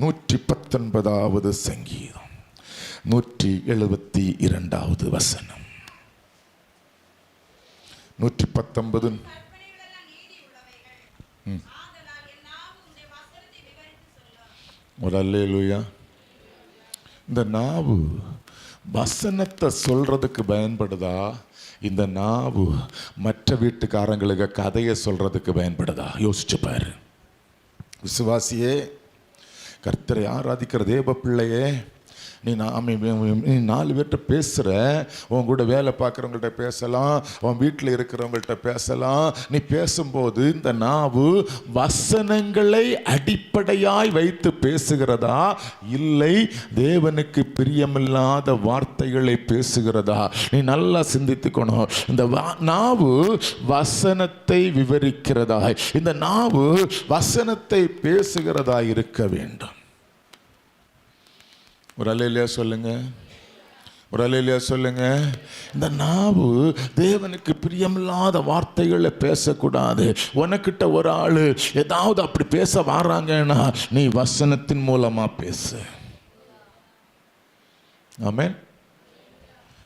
நூற்றி பத்தொன்பதாவது சங்கீதம் நூற்றி எழுபத்தி இரண்டாவது வசனம். நூற்றி பத்தொன்பது கற்பனைகளெல்லாம் ஒரு இந்த நாவு வசனத்தை சொல்றதுக்கு பயன்படுதா? இந்த நாவு மற்ற வீட்டுக்காரங்களுக்கு கதையை சொல்றதுக்கு பயன்படுதா? யோசிச்சு பாரு. விசுவாசியே கர்த்தரை ஆராதிக்கிற தேவ பிள்ளையே நீ நான் நீ நாலு பேர்கிட்ட பேசுகிற உன் கூட வேலை பார்க்குறவங்கள்ட்ட பேசலாம் உன் வீட்டில் இருக்கிறவங்கள்ட்ட பேசலாம். நீ பேசும்போது இந்த நாவு வசனங்களை அடிப்படையாய் வைத்து பேசுகிறதா? இல்லை தேவனுக்கு பிரியமில்லாத வார்த்தைகளை பேசுகிறதா? நீ நல்லா சிந்தித்துக்கணும். இந்த வா- நாவு வசனத்தை விவரிக்கிறதா இந்த நாவு வசனத்தை பேசுகிறதா இருக்க வேண்டும். ஒரு அலையிலையா சொல்லுங்க. ஒரு அலையிலையா சொல்லுங்க. இந்த நாவு தேவனுக்கு பிரியமில்லாத வார்த்தைகளை பேசக்கூடாது. உனக்கிட்ட ஒரு ஆள் ஏதாவது அப்படி பேச வராங்கன்னா நீ வசனத்தின் மூலமாக பேசு. ஆமேன்.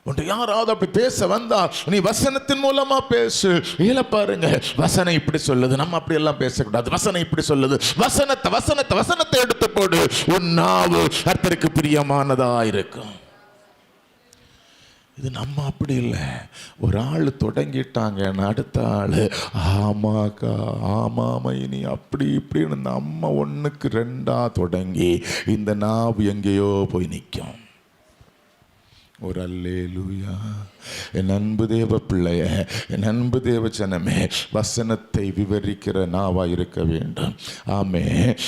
உன்ட்டு யாராவது அப்படி பேச வந்தால் நீ வசனத்தின் மூலமா பேசு. இல்லை பாருங்க வசனம் இப்படி சொல்லுது. நம்ம அப்படி எல்லாம் பேசக்கூடாது. வசனம் இப்படி சொல்லுது. வசனத்தை வசனத்தை வசனத்தை எடுத்து போடு. உன் நாவு கர்த்தருக்கு பிரியமானதா இருக்கும். இது நம்ம அப்படி இல்லை. ஒரு ஆள் தொடங்கிட்டாங்க அடுத்த ஆள் ஆமாக்கா ஆமாம் இனி அப்படி இப்படின்னு நம்ம ஒன்றுக்கு ரெண்டாக தொடங்கி இந்த நாவு எங்கேயோ போய் நிற்கும் ஒரு அல்லேலூயா. என் அன்பு தேவ பிள்ளைய என் அன்பு தேவ ஜனமே வசனத்தை விவரிக்கிற நாவாயிருக்க வேண்டும். ஆமே